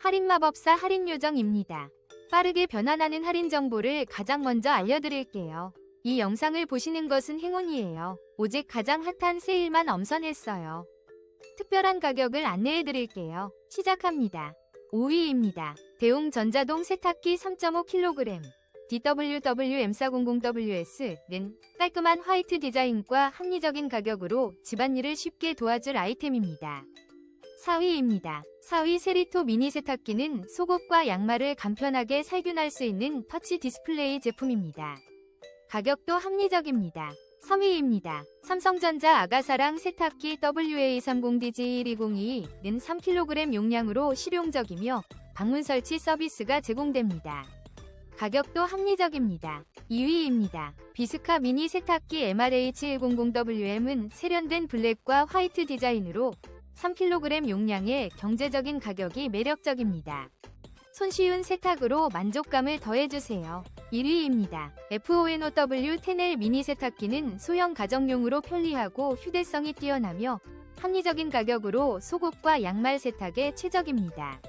할인마법사 할인요정입니다. 빠르게 변환하는 할인 정보를 가장 먼저 알려드릴게요. 이 영상을 보시는 것은 행운이에요. 오직 가장 핫한 세일만 엄선했어요. 특별한 가격을 안내해드릴게요. 시작합니다. 5위입니다. 대웅 전자동 세탁기 3.5kg DWWM400WS는 깔끔한 화이트 디자인과 합리적인 가격으로 집안일을 쉽게 도와줄 아이템입니다. 4위입니다. 4위 세리토 미니 세탁기는 속옷과 양말을 간편하게 살균할 수 있는 터치 디스플레이 제품입니다. 가격도 합리적입니다. 3위입니다. 삼성전자 아가사랑 세탁기 WA30DG1202는 3kg 용량으로 실용적이며 방문 설치 서비스가 제공됩니다. 가격도 합리적입니다. 2위입니다. 비스카 미니 세탁기 MRH100WM은 세련된 블랙과 화이트 디자인으로 3kg 용량의 경제적인 가격이 매력적입니다. 손쉬운 세탁으로 만족감을 더해주세요. 1위입니다. FONOW10L 미니 세탁기는 소형 가정용으로 편리하고 휴대성이 뛰어나며 합리적인 가격으로 속옷과 양말 세탁에 최적입니다.